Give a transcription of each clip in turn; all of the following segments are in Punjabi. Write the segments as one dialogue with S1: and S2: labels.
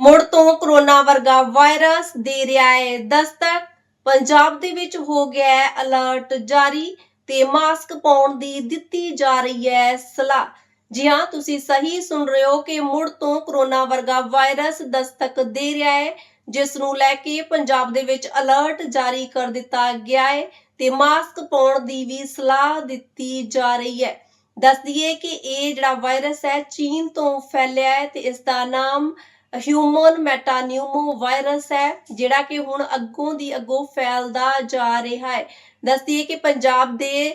S1: ਮੁੜ ਤੋਂ ਕਰੋਨਾ ਵਰਗਾ ਵਾਇਰਸ ਦੇ ਰਿਹਾ ਹੈ ਦਸਤਕ ਪੰਜਾਬ ਦੇ ਵਿੱਚ ਹੋ ਗਿਆ ਹੈ ਅਲਰਟ ਜਾਰੀ ਤੇ ਮਾਸਕ ਪਾਉਣ ਦੀ ਦਿੱਤੀ ਜਾ ਰਹੀ ਹੈ ਸਲਾਹ। ਜੀ ਹਾਂ, ਤੁਸੀਂ ਸਹੀ ਸੁਣ ਰਹੇ ਹੋ ਕਿ ਮੁੜ ਤੋਂ ਕਰੋਨਾ ਵਰਗਾ ਵਾਇਰਸ ਦਸਤਕ ਦੇ ਰਿਹਾ ਹੈ, ਜਿਸ ਨੂੰ ਲੈ ਕੇ ਪੰਜਾਬ ਦੇ ਵਿੱਚ ਅਲਰਟ ਜਾਰੀ ਕਰ ਦਿੱਤਾ ਗਿਆ ਹੈ ਤੇ ਮਾਸਕ ਪਾਉਣ ਦੀ ਵੀ ਸਲਾਹ ਦਿੱਤੀ ਜਾ ਰਹੀ ਹੈ। ਦੱਸ ਦਈਏ ਕਿ ਇਹ ਜਿਹੜਾ ਵਾਇਰਸ ਹੈ, ਚੀਨ ਤੋਂ ਫੈਲਿਆ ਹੈ ਤੇ ਇਸ ਦਾ ਨਾਮ ਹਿਊਮਨ ਮੈਟਾਨਿਊਮੋ ਵਾਇਰਸ ਹੈ, ਜਿਹੜਾ ਕਿ ਹੁਣ ਅੱਗੋਂ ਦੀ ਅੱਗੋਂ ਫੈਲਦਾ ਜਾ ਰਿਹਾ ਹੈ। ਦੱਸਦੀ ਹੈ ਕਿ ਪੰਜਾਬ ਦੇ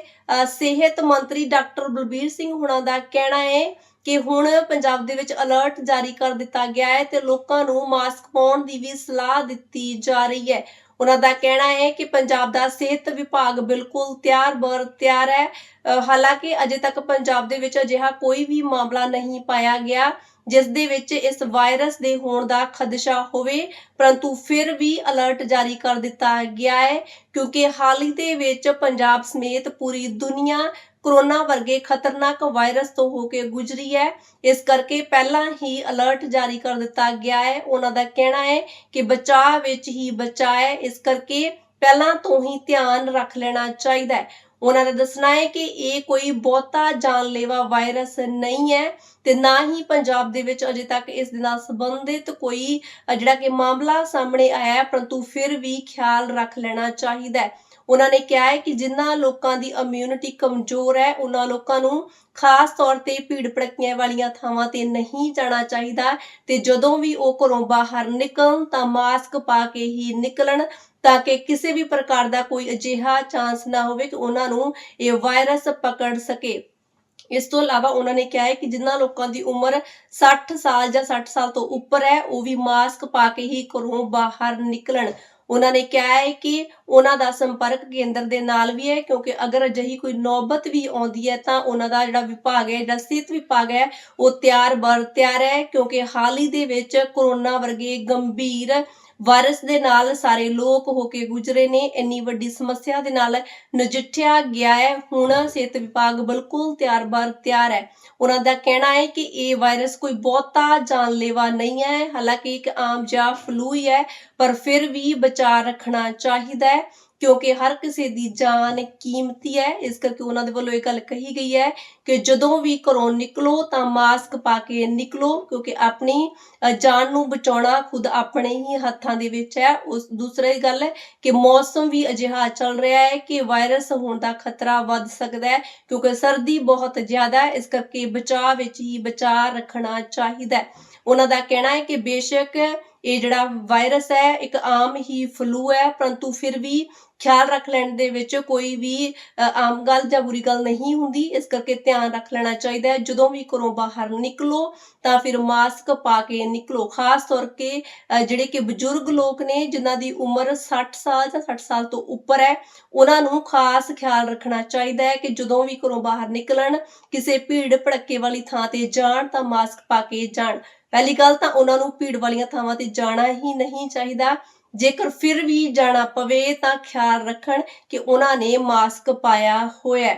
S1: ਸਿਹਤ ਮੰਤਰੀ ਡਾਕਟਰ ਬਲਬੀਰ ਸਿੰਘ ਹੁਣਾਂ ਦਾ ਕਹਿਣਾ ਹੈ ਕਿ ਹੁਣ ਪੰਜਾਬ ਦੇ ਵਿੱਚ ਅਲਰਟ ਜਾਰੀ ਕਰ ਦਿੱਤਾ ਗਿਆ ਹੈ ਤੇ ਲੋਕਾਂ ਨੂੰ ਮਾਸਕ ਪਾਉਣ ਦੀ ਵੀ ਸਲਾਹ ਦਿੱਤੀ ਜਾ ਰਹੀ ਹੈ। ਉਹਨਾਂ ਦਾ ਕਹਿਣਾ ਹੈ ਕਿ ਪੰਜਾਬ ਦਾ ਸਿਹਤ ਵਿਭਾਗ ਬਿਲਕੁਲ ਤਿਆਰ ਬਰ ਤਿਆਰ ਹੈ। ਹਾਲਾਂਕਿ ਅਜੇ ਤੱਕ ਪੰਜਾਬ ਦੇ ਵਿੱਚ ਅਜਿਹਾ ਕੋਈ ਵੀ ਮਾਮਲਾ ਨਹੀਂ ਪਾਇਆ ਗਿਆ, ਜਿਸ ਦੇ ਵਿੱਚ ਇਸ ਵਾਇਰਸ ਦੇ ਹੋਣ ਦਾ ਖਦਸ਼ਾ ਹੋਵੇ, ਪਰੰਤੂ ਫਿਰ ਵੀ ਅਲਰਟ ਜਾਰੀ ਕਰ ਦਿੱਤਾ ਗਿਆ ਹੈ, ਕਿਉਂਕਿ ਹਾਲ ਹੀ ਦੇ ਵਿੱਚ ਪੰਜਾਬ ਸਮੇਤ ਪੂਰੀ ਦੁਨੀਆ ਕਰੋਨਾ ਵਰਗੇ ਖਤਰਨਾਕ ਵਾਇਰਸ ਤੋਂ ਹੋ ਕੇ ਗੁਜ਼ਰੀ ਹੈ। ਇਸ ਕਰਕੇ ਪਹਿਲਾਂ ਹੀ ਅਲਰਟ ਜਾਰੀ ਕਰ ਦਿੱਤਾ ਗਿਆ ਹੈ। ਉਹਨਾਂ ਦਾ ਕਹਿਣਾ ਹੈ ਕਿ ਬਚਾਅ ਵਿੱਚ ਹੀ ਬਚਾਅ ਹੈ। ਇਸ ਕਰਕੇ ਪਹਿਲਾਂ ਤੋਂ ਹੀ ਧਿਆਨ ਰੱਖ ਲੈਣਾ ਚਾਹੀਦਾ ਹੈ। ਉਹਨਾਂ ਦਾ ਦੱਸਣਾ ਹੈ ਕਿ ਇਹ ਕੋਈ ਬਹੁਤਾ ਜਾਨਲੇਵਾ ਵਾਇਰਸ ਨਹੀਂ ਹੈ ਤੇ ਨਾ ਹੀ ਪੰਜਾਬ ਦੇ ਵਿੱਚ ਅਜੇ ਤੱਕ ਇਸ ਦੇ ਨਾਲ ਸੰਬੰਧਿਤ ਕੋਈ ਜਿਹੜਾ ਕਿ ਮਾਮਲਾ ਸਾਹਮਣੇ ਆਇਆ ਹੈ, ਪਰੰਤੂ ਫਿਰ ਵੀ ਖਿਆਲ ਰੱਖ ਲੈਣਾ ਚਾਹੀਦਾ ਹੈ। ਉਹਨਾਂ ਨੇ ਕਿਹਾ ਹੈ ਕਿ ਜਿਨ੍ਹਾਂ ਲੋਕਾਂ ਦੀ ਇਮਿਊਨਿਟੀ ਕਮਜ਼ੋਰ ਹੈ, ਉਹਨਾਂ ਲੋਕਾਂ ਨੂੰ ਖਾਸ ਤੌਰ ਤੇ ਭੀੜ ਭੜੱਕੀਆਂ ਵਾਲੀਆਂ ਥਾਵਾਂ ਤੇ ਨਹੀਂ ਜਾਣਾ ਚਾਹੀਦਾ ਤੇ ਜਦੋਂ ਵੀ ਉਹ ਘਰੋਂ ਬਾਹਰ ਨਿਕਲਣ ਤਾਂ ਮਾਸਕ ਪਾ ਕੇ ਹੀ ਨਿਕਲਣ ਤਾਂ ਕਿ ਕਿਸੇ ਵੀ ਪ੍ਰਕਾਰ ਦਾ ਕੋਈ ਅਜਿਹਾ ਚਾਂਸ ਨਾ ਹੋਵੇ ਕਿ ਉਹਨਾਂ ਨੂੰ ਇਹ ਵਾਇਰਸ ਪਕੜ ਸਕੇ। ਇਸ ਤੋਂ ਇਲਾਵਾ ਉਹਨਾਂ ਨੇ ਕਿਹਾ ਹੈ ਕਿ ਜਿਨ੍ਹਾਂ ਲੋਕਾਂ ਦੀ ਉਮਰ 60 ਸਾਲ ਜਾਂ 60 ਸਾਲ ਤੋਂ ਉੱਪਰ ਹੈ, ਉਹ ਵੀ ਮਾਸਕ ਪਾ ਕੇ ਹੀ ਘਰੋਂ ਬਾਹਰ ਨਿਕਲਣ। ਉਹਨਾਂ ਨੇ ਕਿਹਾ ਹੈ ਕਿ ਉਹਨਾਂ ਦਾ ਸੰਪਰਕ ਕੇਂਦਰ ਦੇ ਨਾਲ ਵੀ ਹੈ, ਕਿਉਂਕਿ ਅਗਰ ਅਜਿਹੀ ਕੋਈ ਨੌਬਤ ਵੀ ਆਉਂਦੀ ਹੈ, ਤਾਂ ਉਹਨਾਂ ਦਾ ਜਿਹੜਾ ਵਿਭਾਗ ਹੈ, ਜਿਹੜਾ ਸਿਹਤ ਵਿਭਾਗ ਹੈ, ਉਹ ਤਿਆਰ ਬਰ, ਤਿਆਰ ਹੈ, ਕਿਉਂਕਿ ਹਾਲ ਹੀ ਦੇ ਵਿੱਚ ਕਰੋਨਾ ਵਰਗੇ ਗੰਭੀਰ ਵਾਇਰਸ ਦੇ ਨਾਲ ਸਾਰੇ ਲੋਕ ਹੋ ਕੇ ਗੁਜ਼ਰੇ ਨੇ, ਇੰਨੀ ਵੱਡੀ ਸਮੱਸਿਆ ਦੇ ਨਾਲ ਨਜਿੱਠਿਆ ਗਿਆ ਹੈ। ਹੁਣ ਸਿਹਤ ਵਿਭਾਗ ਬਿਲਕੁਲ ਤਿਆਰ ਬਾਰ ਤਿਆਰ ਹੈ। ਉਹਨਾਂ ਦਾ ਕਹਿਣਾ ਹੈ ਕਿ ਇਹ ਵਾਇਰਸ ਕੋਈ ਬਹੁਤਾ ਜਾਨਲੇਵਾ ਨਹੀਂ ਹੈ। ਹਾਲਾਂਕਿ ਇੱਕ ਆਮ ਜਿਹਾ ਫਲੂ ਹੀ ਹੈ, ਪਰ ਫਿਰ ਵੀ ਬਚਾਅ ਰੱਖਣਾ ਚਾਹੀਦਾ ਹੈ। ਕਿਉਂਕਿ ਹਰ ਕਿਸੇ ਦੀ ਜਾਨ ਕੀਮਤੀ ਹੈ, ਇਸ ਕਰਕੇ ਉਹਨਾਂ ਦੇ ਵੱਲੋਂ ਇਹ ਗੱਲ ਕਹੀ ਗਈ ਹੈ ਕਿ ਜਦੋਂ ਵੀ ਘਰੋਂ ਨਿਕਲੋ ਤਾਂ ਮਾਸਕ ਪਾ ਕੇ ਨਿਕਲੋ, ਕਿਉਂਕਿ ਆਪਣੀ ਜਾਨ ਨੂੰ ਬਚਾਉਣਾ ਖੁਦ ਆਪਣੇ ਹੀ ਹੱਥਾਂ ਦੇ ਵਿੱਚ ਹੈ। ਉਸ, ਦੂਸਰੀ ਗੱਲ ਹੈ ਕਿ ਮੌਸਮ ਵੀ ਅਜਿਹਾ ਚੱਲ ਰਿਹਾ ਹੈ ਕਿ ਵਾਇਰਸ ਹੋਣ ਦਾ ਖਤਰਾ ਵੱਧ ਸਕਦਾ ਹੈ, ਕਿਉਂਕਿ ਸਰਦੀ ਬਹੁਤ ਜ਼ਿਆਦਾ ਹੈ, ਇਸ ਕਰਕੇ ਬਚਾਅ ਵਿੱਚ ਹੀ ਬਚਾਅ ਰੱਖਣਾ ਚਾਹੀਦਾ ਹੈ। ਉਹਨਾਂ ਦਾ ਕਹਿਣਾ ਹੈ ਕਿ ਬੇਸ਼ੱਕ ਇਹ ਜਿਹੜਾ ਵਾਇਰਸ ਹੈ, ਇੱਕ ਆਮ ਹੀ ਫਲੂ ਹੈ, ਪਰੰਤੂ ਫਿਰ ਵੀ ਖਿਆਲ ਰੱਖ ਲੈਣ ਦੇ ਵਿੱਚ ਕੋਈ ਵੀ ਆਮ ਗੱਲ ਜਾਂ ਬੁਰੀ ਗੱਲ ਨਹੀਂ ਹੁੰਦੀ। ਇਸ ਕਰਕੇ ਧਿਆਨ ਰੱਖ ਲੈਣਾ ਚਾਹੀਦਾ ਹੈ। ਜਦੋਂ ਵੀ ਘਰੋਂ ਬਾਹਰ ਨਿਕਲੋ, ਤਾਂ ਫਿਰ ਮਾਸਕ ਪਾ ਕੇ ਨਿਕਲੋ। ਖਾਸ ਤੌਰ ਕੇ ਜਿਹੜੇ ਕਿ ਬਜ਼ੁਰਗ ਲੋਕ ਨੇ, ਜਿਨ੍ਹਾਂ ਦੀ ਉਮਰ 60 ਸਾਲ ਜਾਂ 60 ਸਾਲ ਤੋਂ ਉੱਪਰ ਹੈ, ਉਹਨਾਂ ਨੂੰ ਖਾਸ ਖਿਆਲ ਰੱਖਣਾ ਚਾਹੀਦਾ ਹੈ ਕਿ ਜਦੋਂ ਵੀ ਘਰੋਂ ਬਾਹਰ ਨਿਕਲਣ, ਕਿਸੇ ਭੀੜ ਭੜੱਕੇ ਵਾਲੀ ਥਾਂ ਤੇ ਜਾਣ, ਤਾਂ ਮਾਸਕ ਪਾ ਕੇ ਜਾਣ। ਪਹਿਲੀ ਗੱਲ ਤਾਂ ਉਹਨਾਂ ਨੂੰ ਭੀੜ ਵਾਲੀਆਂ ਥਾਵਾਂ ਤੇ ਜਾਣਾ ਹੀ ਨਹੀਂ ਚਾਹੀਦਾ। ਜੇਕਰ ਫਿਰ ਵੀ ਜਾਣਾ ਪਵੇ ਤਾਂ ਖਿਆਲ ਰੱਖਣ ਕਿ ਉਹਨਾਂ ਨੇ ਮਾਸਕ ਪਾਇਆ ਹੋਇਆ